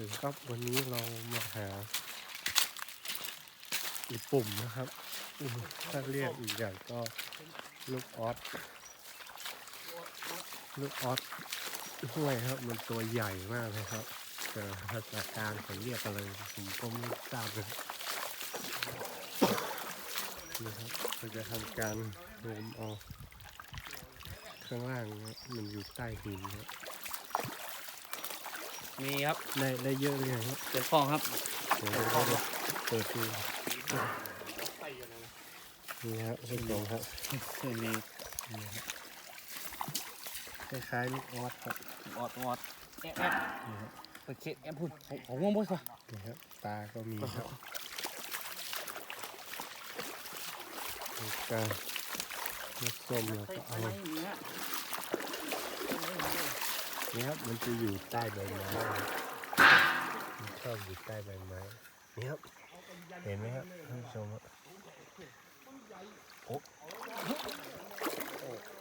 ถึงครับวันนี้เรามาหาอีปุ่มนะครับถ้าเรียกอีกอย่างก็ลูกออสลูกออสห้วยครับ มันตัวใหญ่มากเลยครับแต่ภาษากลางเขาเรียกอะไรผมก็ไม่ทราบเลยนะครับเราจะทำการโรมเอาข้างล่างมันอยู่ใต้หินนะ มีครับได้ได้เยอะเลยครับเจ็ดฟองครับเดี๋ยวเราจะเปิดดูนี่ฮะคุณผู้ชมครับคือมีนี่ฮะคล้ายๆลูกออสครับออดออดแอะแอะนี่ฮะไปเช็ดแอะพุ่นของของง่วงบ่สินี่ฮะตาก็มีครับแล้วก็ลูกส้มแล้วก็เอาไม่มีฮะ นี่ครับมันจะอยู่ใต้ใบไม้ครับมันชอบอยู่ใต้ใบไม้นี่ครับเห็นไหมครับท่านผู้ชมครับโอ้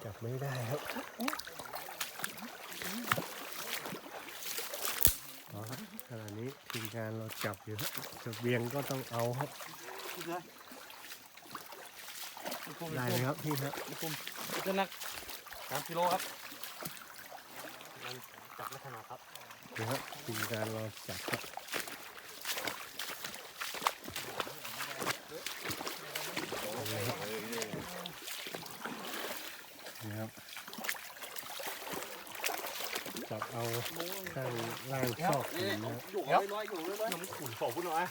จับไม่ได้ครับอ๋อครับขณะนี้ทีมงานเราจับอยู่ครับเสบียงก็ต้องเอาครับได้ไหมครับพี่ครับนี่ผมก็นักสามกิโลครับจับไม่ถนัดครับ นี่ครับทีมงานเราจับครับนี่ครับจับเอาข้างล่างซอกหินนะครับอยู่ร้อยอยอยู่ร้อยร้อยยังขุนขอพูดหน่อย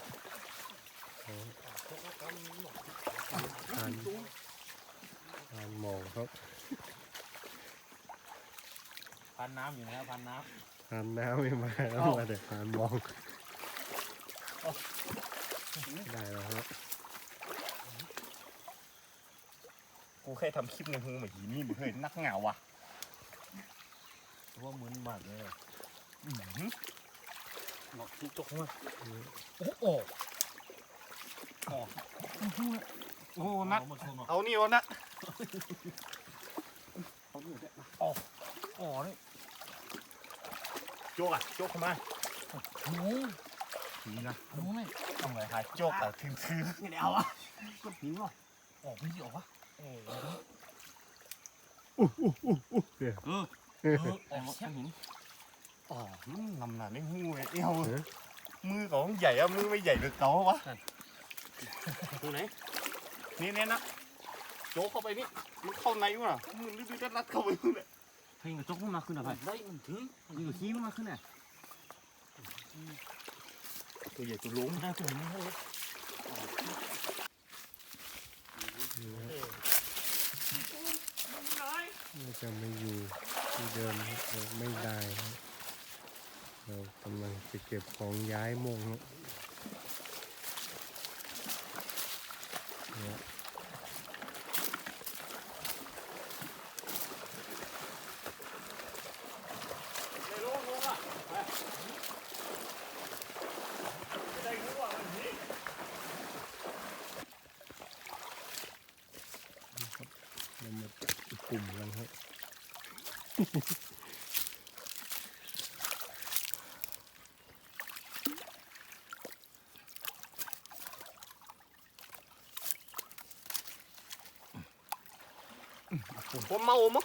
ทานทานหมองครับพันน้ำอยู่นะครับพันน้ำ ทานน้ำไม่มาแล้วมาแต่ทานหมอง ได้แล้วครับกูแค่ทำคลิปในหูเหมือนหีนี่มึงเคยนักเหงาว่ะำว่ามึนมากเลยอื้อหือหมอกที่จกมาโอ้โหอ๋อโอ้นักเอามาชมเอานี่เอานะอ๋อนี่ โจกอะโจกเข้ามาหมูนี่นะหมูนี่ต้องเลยหาโจกอะถึงคือไม่ได้เอาอะก็หิวอะออกไม่ออกวะเอออู้อู้อู้อู้เนี่ยเออเออออกแค่หินอ๋อมันนำหนาในหูเลยเอวเออมือของใหญ่อะมือไม่ใหญ่หรือเก่าวะตัวไหนนี่เนี่ยนะโจกเข้าไปนี่มันเข้าในวะมือดื้อๆรัดๆเข้าไปนู่นเลย เพลงกระจกมันมาขึ้นอะไรได้มันถึงมันก็ขี้มันมาขึ้นอะตัวใหญ่ตัวล้มได้ตัวนี้เลยนี่ครับเราจะไม่อยู่ที่เดิมครับเราไม่ได้ครับเรากำลังจะเก็บของย้ายโมงครับเนี่ย เรามาจับกลุ่มกันครับ ผมเมามั้ง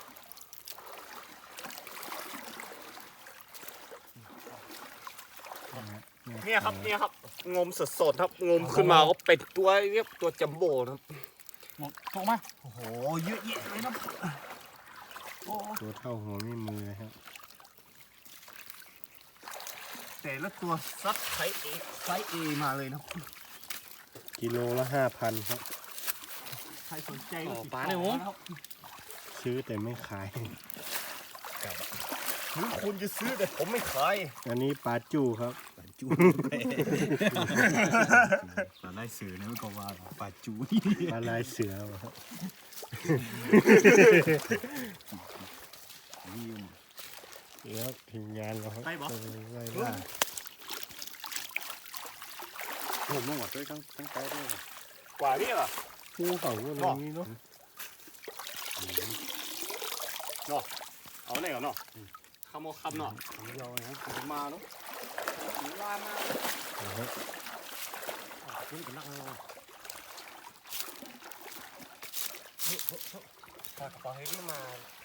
เนี่ยครับเนี่ยครับ งมสดๆครับ งมขึ้นมาก็เป็นตัวเรียบตัวจัมโบ้นะครับหมดจกมาโอ้โหเยอะแยะเลยนะ ตัวเท่าหัวไม่มือครับแต่ละตัวซัดไซส์เอไซส์เอมาเลยนะกิโลละห้าพันครับ ใครสนใจต่ก็อติดปลาต่ในอหูนะครับซื้อแต่ไม่ขาย ถึงคุณจะซื้อแต่ผมไม่ขายอันนี้ปลาจูครับ จูปลาได้สื่อเนี่ยมันก็ว่าปลาจูปลาลายเสือครับ นี่ครับทีมงานเราครับไปไล่ล่าผมต้องหวัดด้วยทั้งทั้งไกด้วยกว่านี่เหรอภูเขาอะไรนี้เนาะเอาไหนก่อนเนาะคำเอาคำเนาะผมยาวนะผมมาเนาะลามานะฮะขึ้นกันนักเลยปลากระเป๋าเฮ้ยนี่มาโอ้ยจังนู้นอ้าวโอ้ยโอ้ยนะครับ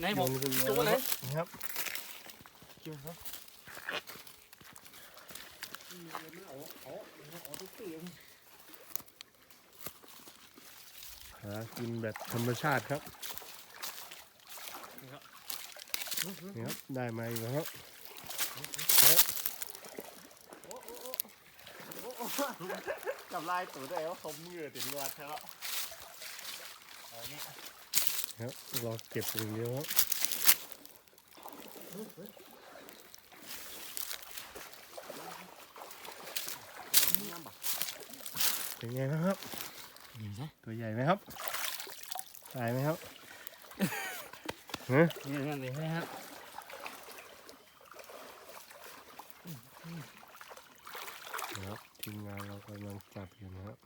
ไหนบอกโยขึ้นมาตัวไหนนะครับหากินแบบธรรมชาติครับนี่ครับ ได้มาอีกแล้วครับ จับลายตัวได้ว่าเขามือติดรวดแล้วเอานี่ครับรอเก็บอย่างเดียวครับเป็นไงนะครับยิงใช่ตัวใหญ่ไหมครับตายไหมครับฮะนี่นั่นเลยนะครับครับทีมงานเรากำลังจับอยู่นะครับ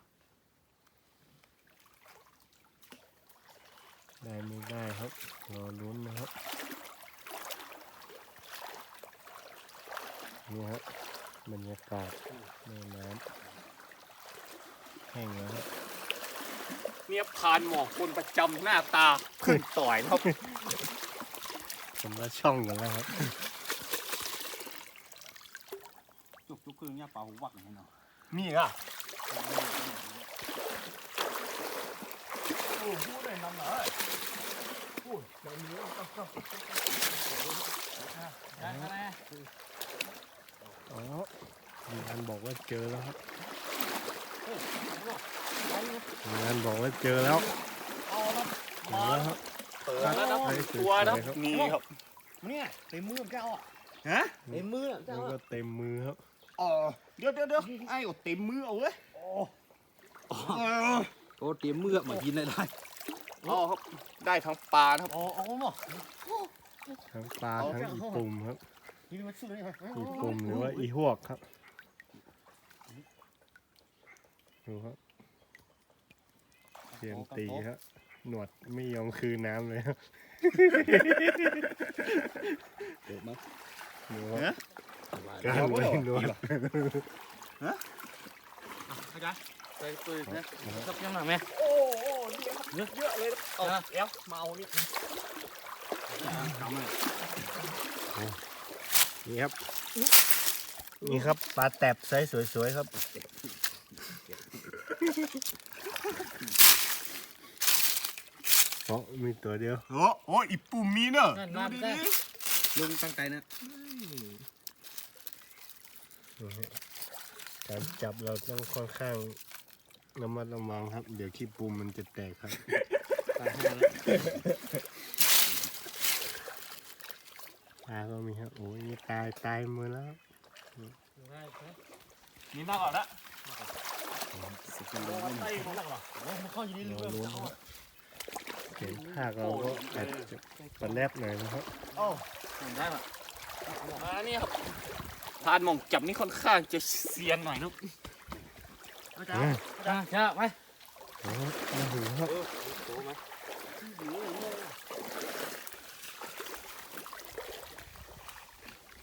ได้ไม่ได้ครับ รอลุ้นนะครับ นี่ครับบรรยากาศแม่น้ำแห้งแล้วครับเนี่ยพานหมอกคนประจำหน้าตาขึ้นต่อยครับผมว่าช่องกันแล้วครับจุกจุกคือเนี่ยเป่าวักอย่างนี้เนาะมีอะ อ้พูดเลยนำหน่อยพูดเดี๋ยวนี้ต้องต้องได้ไหมอ๋อทีงานบอกว่าเจอแล้วครับทีงานบอกว่าเจอแล้วเอาละเจอแล้วครับเปิดแล้วนะให้ตัวนะสวยๆครับนี่ครับเนี่ยเต็มมือเจ้าอะฮะเต็มมือเจ้าแล้วก็เต็มมือครับอ๋อเดี๋ยวเดี๋ยวเดี๋ยวไอ้เอาเต็มมือเอาเว้ยเอ อโอ้เต็มมือมากินได้ได้เอาครับได้ทั้งปลานะครับ อ๋อเอาหมดทั้งปลาทั้งอีปุ่มครับ นี่มันชื่ออะไรอีปุ่มหรือว่าอีหวกครับ ดูครับเทียนตีครับหนวดไม่ยอมคืนน้ำเลยครับเด็ดมั้ยดูครับการไว้หนวดเข้าใจ ไปปืนนะสักยังหน่อยไหมโอ้โหเยอะเยอะเลยเอาเอฟมาเอานี่ทำเลยนี่ครับ นี่ครับปลาแตบไซส์สวยๆครับเพราะมีตัวเดียวโอ้โอ้อีปุ่มมีเนอะดูดิลุงตั้งใจนะการจับเราต้องค่อนข้าง ระมัดระวังครับ เดี๋ยวขี้ปูมมันจะแตกครับตายให้แล้วปลาก็มีครับโอ้ยนี่ตายตายหมือแล้วครับนี่น่าก่อนละสิกันเลยไอ้ของหลักหรอมันเข้าอยู่นี่รอลุ้นครับเห็นภาคเราก็อาจจะปลาแลบหน่อยนะครับโอ้ได้ป่ะมานี่ครับพานหมองจับนี่ค่อนข้างจะเซียนหน่อยนะ จ้าจ้าจ้าไปโอ้โหมาถึงครับโอ้ไหม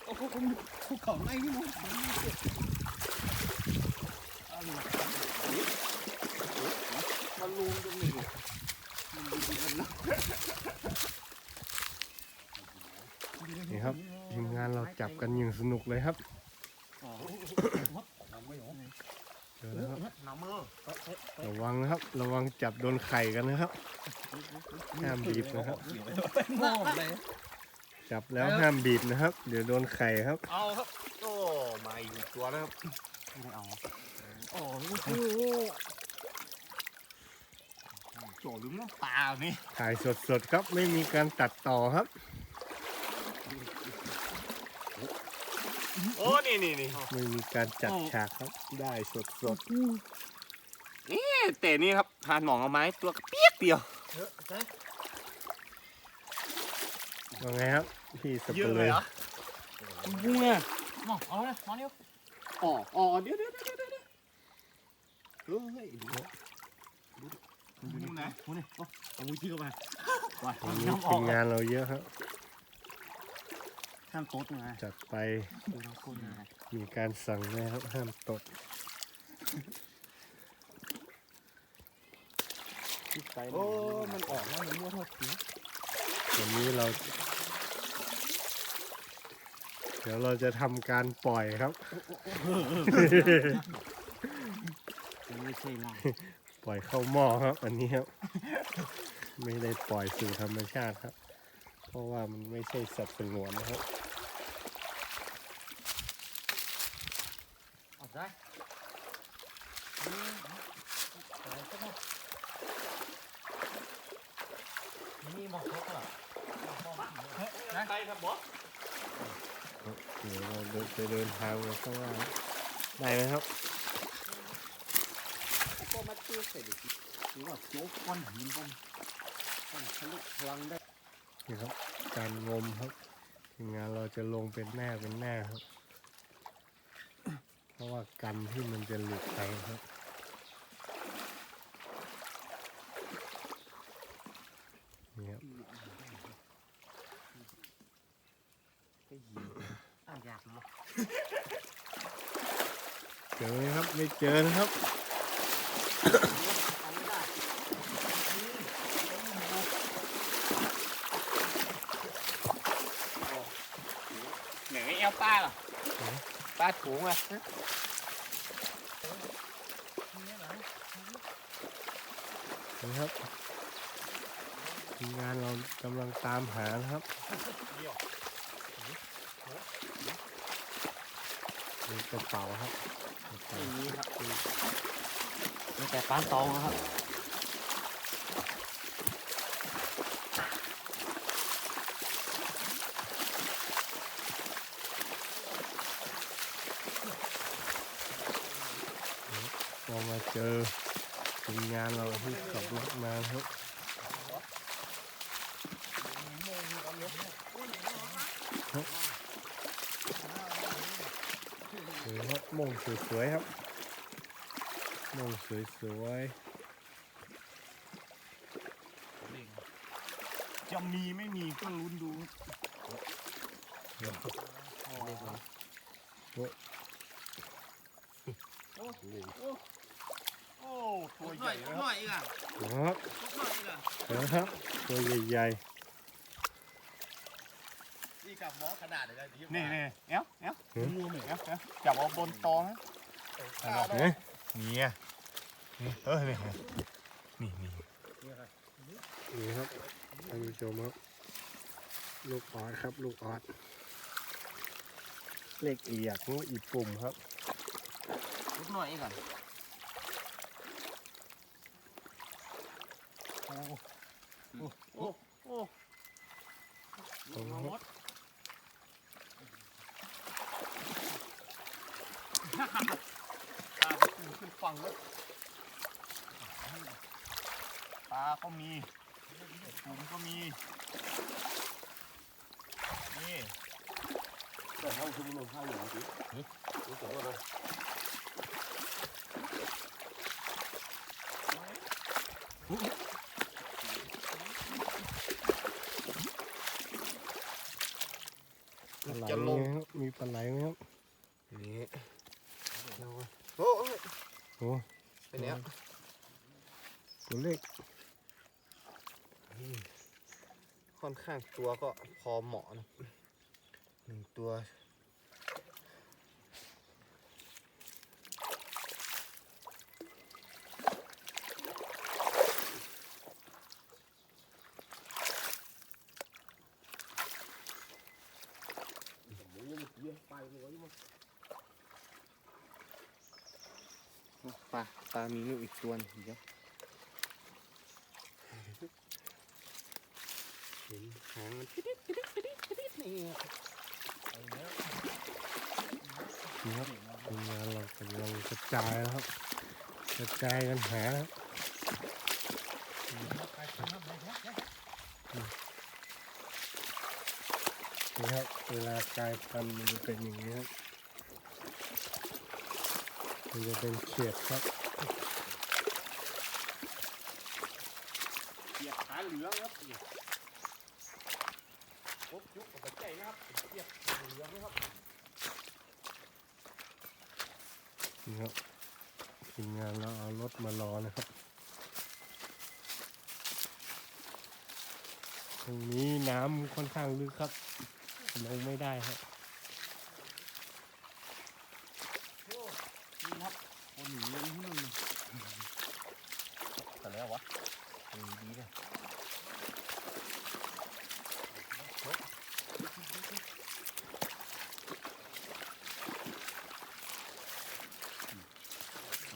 โอ้โหภูเขาในนี่มั้งมันลุมตรงนี้นี่ครับทีมงานเราจับกันอย่างสนุกเลยครับ เจอแล้วครับน้ำมือระวังนะครับ ระวังจับโดนไข่กันนะครับห้ามบีบนะครับโง่เลยจับแล้วห้ามบีบนะครับ เดี๋ยวโดนไข่ครับ เอาครับโอ้มาอีกตัวแล้วครับไม่เอาโอ้โจลืมน้ำตานี่ถ่ายสดๆครับไม่มีการตัดต่อครับ โอ้นี่นี่นี่ไม่มีการจัดฉากครับ ได้สดแต่นี่ครับพานหมองเอาไม้ตัวกระเปียกเดียวๆว่าไงครับพี่สเยเปอะเลเลยยเหรอบุ้งเนี่ยมาเอาเลยมาเร็วอ๋ออ๋อเดี๋ยวเดี๋ยวเดี๋ยวเดี๋ยวเฮ้ยดูมันอยู่ไหนหูนี่โอ้เอามือชี้เข้าไปว่าวันนี้น้ำอทีอกมงานเราเยอะครับ ห้ามโต๊ดไงจัดไปดูน้ำก้นไงมีการสั่งนะครับห้ามตกโอ้ มันออกแล้วมันมั่วโทษทีวันนี้เรา เดี๋ยวเราจะทำการปล่อยครับมันไม่ใช่ล่ะปล่อยเข้าหม้อครับ อันนี้ครับ ไม่ได้ปล่อยสู่ธรรมชาติครับ เพราะว่ามันไม่ใช่สัตว์สงวนนะครับ ออกได้นี่มองเขาก็ ใครครับบอส เดี๋ยว เดินจะเดินทางไปข้างล่างได้ไหมครับก็มาเชื่อเสร็จหรือว่าโจ๊กก้อนหินก้อนก้อนทะลุพลังได้นี่ครับ การงมครับทีมงานเราจะลงเป็นแน่เป็นแน่ครับ เพราะว่ากันที่มันจะหลุดไปครับ นี่ครับ อะอยากเนาะ เจอ ไหมครับไม่เจอนะครับอันนี้ได้เหนื่อยเอลป้าเหรอป้าถุงอะนี่ครับทีมงานเรากำลังตามหานะครับ กระเป๋าครับกระเป๋าอย่างนี้ครับมีแต่ปานตองนะครับพอมาเจอทีมงานเราที่ขับรถมาครับเห็นครับ มงสวยๆครับมงสวยจะมีไม่มีก็ลุ้นดูโอ้ตัวใหญ่นะหน่อยอีกอะๆนะครับหน่อยอีกอะเห็นะครับตัวใหญ่นี่ กับหมอขนาดเลยนะที่นี่นี่เอลเอลๆเห็นเอลเอลจับเอาบนตองนะเห็นนี่ไงนี่เออนี่นี่นี่นี่ครับท่านผู้ชมครับ ลูกออดครับ ลูกออดเลขอีหยักงูอีปุ่มครับลุกหน่อยอีกอะโอ้โอ้ตรงนี้ ตาขึ้นฝั่งแล้วปลาก็มีถุงก็มี นี่ แต่าวอยู่สิรู้สึกว่าเราปลาไหลไหมครับมีปลาไหลไหมครับนี่โอ้โอ้เป็นเนี้ยตัวเล็กค่อนข้างตัวก็พอเหมาะนะหนึ่งตัว ปลาปลามีอยู่อีกตัวหนึงเดี๋ยวเห็นหางมันพิดิดพิดิดพิดิดพิดิดนี่นี่ครับทีมงานเรากำลังกระจายแล้วครับกระจายกันหาครับนี่ครับเวลากลายพันธุ์มันจะเป็นอย่างนี้ครับมันจะเป็นเขียดครับาเหลืองครับนี่ครบยุคกับใจนะครับเทียบเหลืองนะครับ นี่ครับทีมงานเราเอารถ มารอนะครับ ตรงนี้น้ำค่อนข้างลึกครับ ลงไม่ได้ครับนี่ครับคนหนีเลยที่นู่นแต่แล้ววะดีดีเลย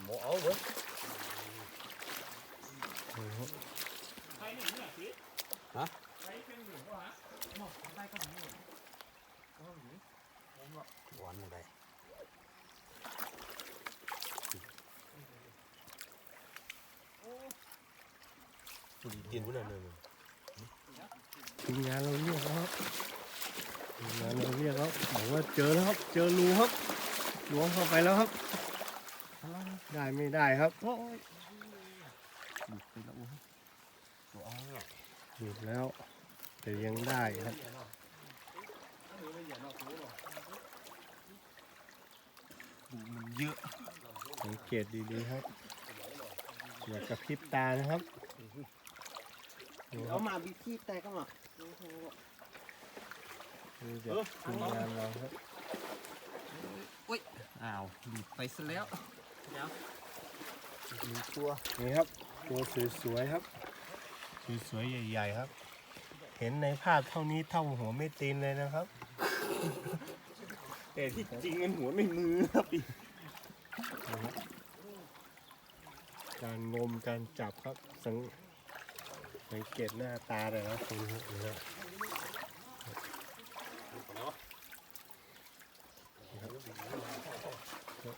โมเอาเว้ย นี่ครับ ใครเนี่ยเนี่ยสิ ฮะ ใครเป็นหนูวะหมอได้ก็หนู หวานอะไร กินพุ่นน่ะเลยทีมงานเราเรียกแล้วครับทีมงานเราเรียกแล้วบอกว่าเจอแล้วครับ เจอรูครับล้วงเข้าไปแล้วครับ ได้ไม่ได้ครับโอ้ยหลุดไปแล้วโอ้ยตัวเอาเนี่ยหยุดแล้วแต่ยังได้ครับมันเยอะสังเกตดีๆครับอย่ากระพริบตานะครับ นี่คเอารับมาบิที่แต่ก็มานี่เดี๋ยวทีมงานเราครับอ้าวหลุดไปซะแล้วมีตัวนี่ครับ ตัวสวยๆครับสวยๆใหญ่ๆครับ เห็นในภาพเท่านี้เท่าหัวไม่ตีนเลยนะครับ แต่ที่จริงมันหัวในมือครับอีนะครับการงมการจับครับสัง สังเกตหน้าตาเลยครับตรงนี้นะครับ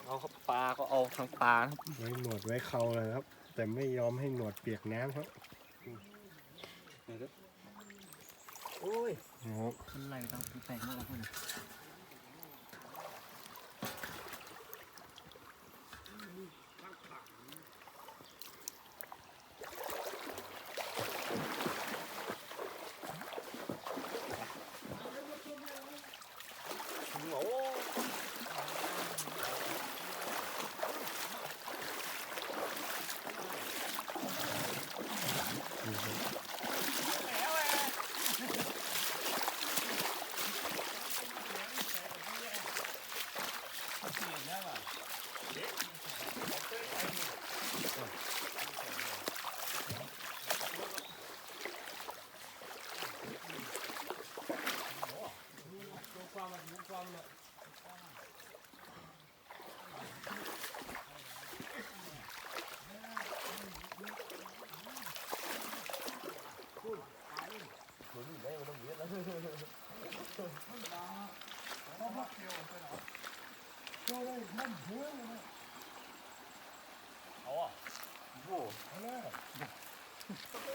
เอาครับปลาก็เอาทั้งปลานะครับไว้หนวดไว้เขาเลยครับ แต่ไม่ยอมให้หนวดเปียกน้ำครับโอ้ยนะครับมันไหลตามแตกมากเลย Oui!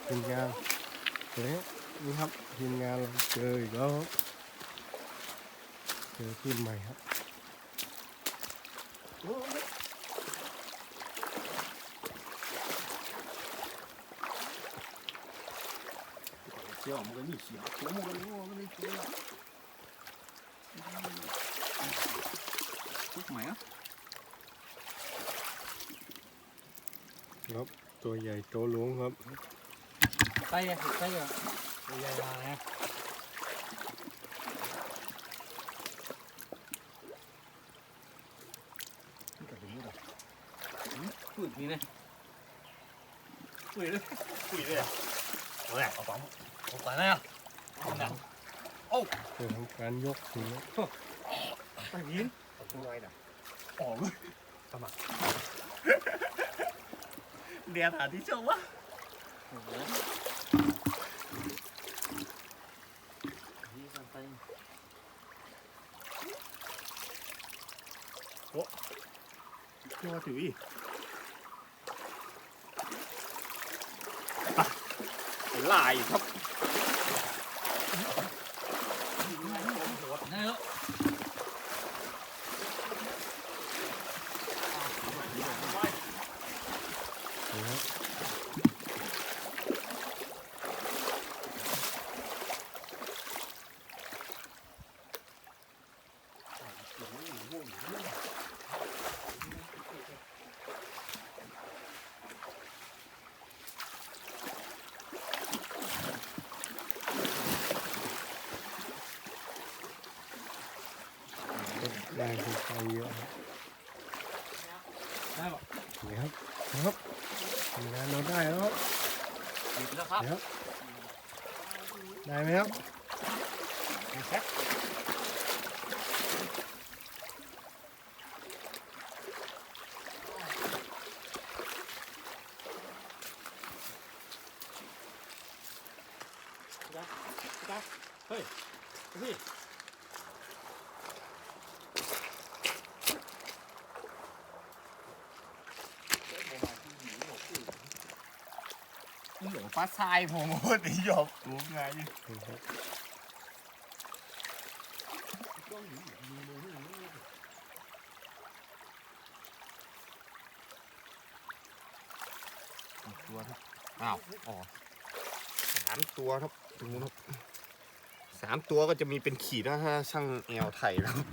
ทีมงานเฮ้ยนี่ครับทีมงานเราเจออีก แล้วครับเจอขึ้นใหม่ครับเชี่ยวมันก็มีเสียงหัวมันก็รู้ว่ามันไม่เชี่ยวทุกไหมอะครับตัวใหญ่ตัวหลวงครับไปอะไปอะใหญ่ๆนะฝืดนี่นะฝืดเลยฝืดเลยอะเอาแหละเอาปั๊มเอาไปนะเอาหนังเพื่อทำการยกถึงไปยินเอาตัวอะไรน่ะออกเลยทำไม เดียร์หาที่ชมวะนี่กันไปเรียกว่าถืออีกลายครับ นั่นแล้ว นะครับ ได้ปะ นี่ครับครับ ทำงานเราได้แล้วครับติดแล้วครับเดี๋ยวได้ไหมครับ แพ็ค เฮ้ยพี่ หลง ปลาทรายผมโอ้ยหยอกตัวไงนี่ครับตัวครับอ้าวอ๋อสามตัวครับตรงนู้นครับสามตัวก็จะมีเป็นขีดนะฮะช่างแอลไทยนะครับ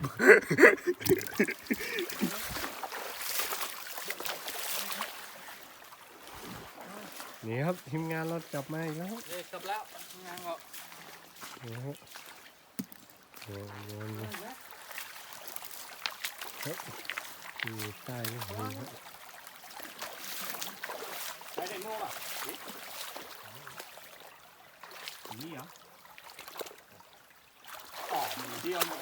นี่ครับทีมงานเราจับมาอีกแล้วครับเด็กกลับแล้วงานก็นี่ครับโยนโยนเลยครับอยู่ใต้นี่ครับไปไหนโน่อะนี่เหรออ๋อมีเดียวเนี่ย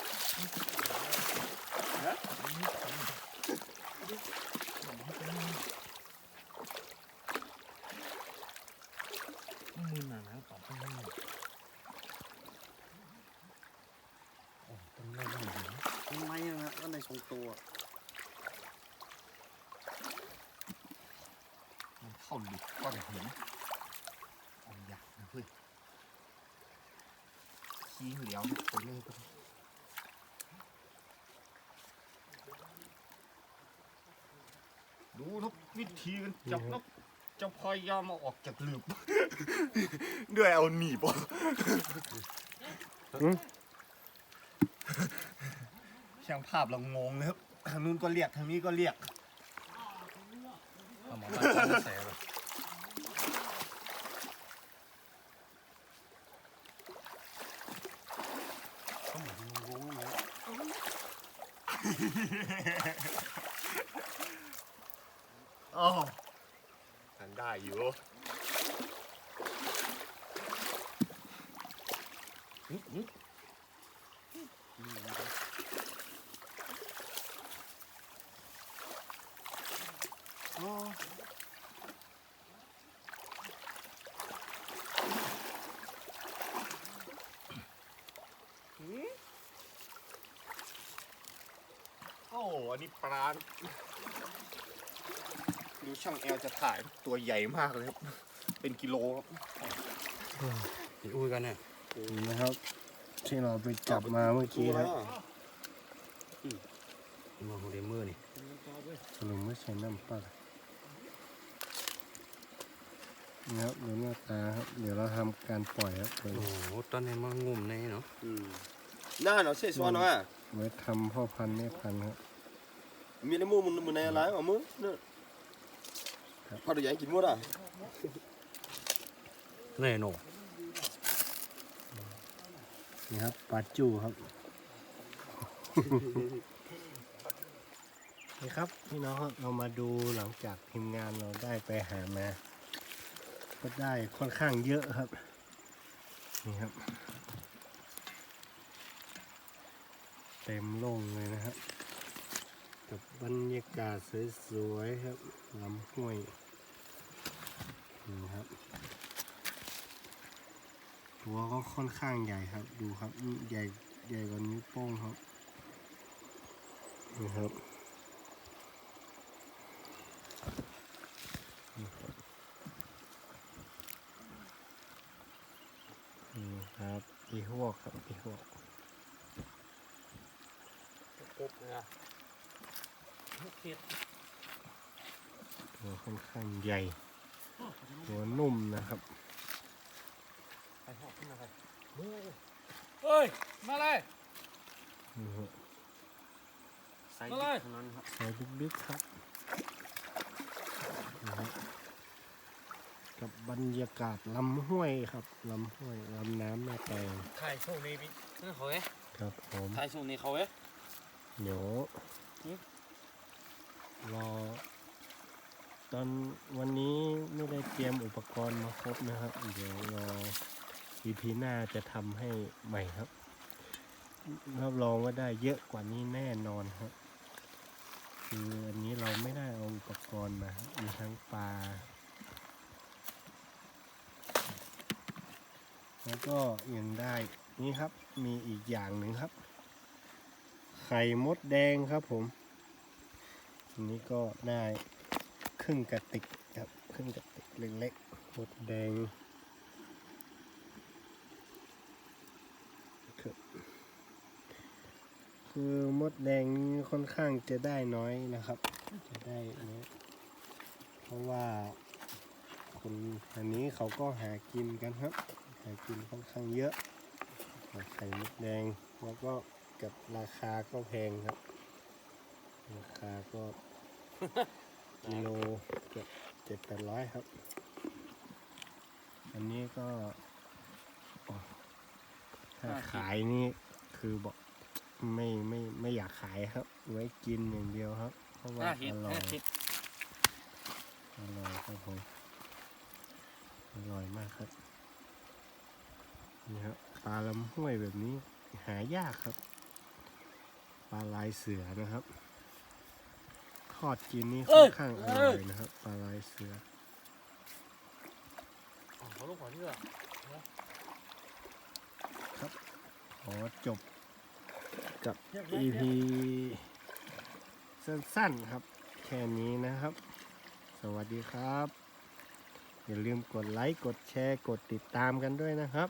มือ หนาหนาต่อไปนี่ต้องเล่นหน่อยนทำไมอะนะก็ในทรงตัวมันเข้าหลุดก้อนหินเอาอยากนะเพื่อนขี้เหลียวนะคนเล่นก็ดูทุกวิธีกันจับนก จะพยายามเอาออกจากหลืบ ด้วยเอาหนีบออกช่างภาพเรางงนะครับทางนู้นก็เรียกทางนี้ก็เรียก เอาหมอมาใส่เลย อ๋อทันได้อยู่ อ๋อโอ้อันนี้ปลาดูช่างแอลจะถ่ายตัวใหญ่มากเลยครับ เป็นกิโลครับ พี่อุ้ยกันเนี่ย นี่นะครับ ที่เราไปจับมาเมื่อกี้ครับมาโฮเดเมอร์นี่สรุปไม่ใช่น้ำปลานี่ครับดูหน้าตาครับ เดี๋ยวเราทำการปล่อยครับเดี๋ยวโอ้โหตอนนี้มันงุ่มในเนาะน่าเนาะเสียสวนเนาะไว้ทำพ่อพันธุ์แม่พันธุ์ครับมีน้ำมูมันมันในอะไรอะมึงเนี่ยพอดีใหญ่กินหมดอะเน่โน นี่ครับปลาจูครับ นี่ครับพี่น้องครับเรามาดูหลังจากทีมงานเราได้ไปหามา ก็ได้ค่อนข้างเยอะครับ นี่ครับ เต็มโล่งเลยนะครับกับบรรยากาศสวยๆครับลำห้วยนี่ครับ ตัวก็ค่อนข้างใหญ่ครับ ดูครับใหญ่ใหญ่กว่านิ้วโป้งครับนี่ครับนี่ครับนี่ครับอีหวกครับอีหวกกบเลยอะเผ็ดตัวค่อนข้างใหญ่ ตัวนุ่มนะครับ ไปหอบขึ้นมาครับ เฮ้ย มาเลยนี่ครับใส่เท่านั้นครับใส่บิ๊กๆครับนี่ครับกับบรรยากาศลำห้วยครับลำห้วยลำน้ำแม่แตงถ่ายช่วงนี้พี่นั่นเขาเอ๊ะครับผมถ่ายช่วงนี้เขาเอ๊ะเดี๋ยวหือรอตอนวันนี้ไม่ได้เตรียมอุปกรณ์มาครบนะครับ เดี๋ยวรอ EP หน้าจะทำให้ใหม่ครับ รับรองว่าได้เยอะกว่านี้แน่นอนครับ คืออันนี้เราไม่ได้เอาอุปกรณ์มา มีทั้งปลา แล้วก็ยังได้นี่ครับ มีอีกอย่างหนึ่งครับ ไข่มดแดงครับผมอันนี้ก็ได้ครึ่งกระติกครับ ครึ่งกระติกเล็กๆมดแดงครับ คือมดแดงนี่ค่อนข้างจะได้น้อยนะครับ จะได้น้อยเพราะว่าคนอันนี้เขาก็หากินกันครับ หากินค่อนข้างเยอะไข่มดแดงแล้วก็กับราคาก็แพงครับ ราคาก็กิโลเกือบเจ็ดแปดร้อยครับ อันนี้ก็อ๋อถ้าขายนี่คือบอก ไม่ไม่ไม่อยากขายครับ ไว้กินอย่างเดียวครับ เพราะว่าห้าขีอดร่อห้ายขีดอร่อยครับผมอร่อยมากครับนี่ครับปลาลำห้วยแบบนี้หายากครับ ปลาลายเสือนะครับทอดกินนี่ค่อนข้างอร่อยนะครับปลาลายเสืออ๋อเขาลูกหัวเรือขอจบ กับ EP สั้นๆครับ แค่นี้นะครับ สวัสดีครับ อย่าลืมกดไลค์ กดแชร์ กดติดตามกันด้วยนะครับ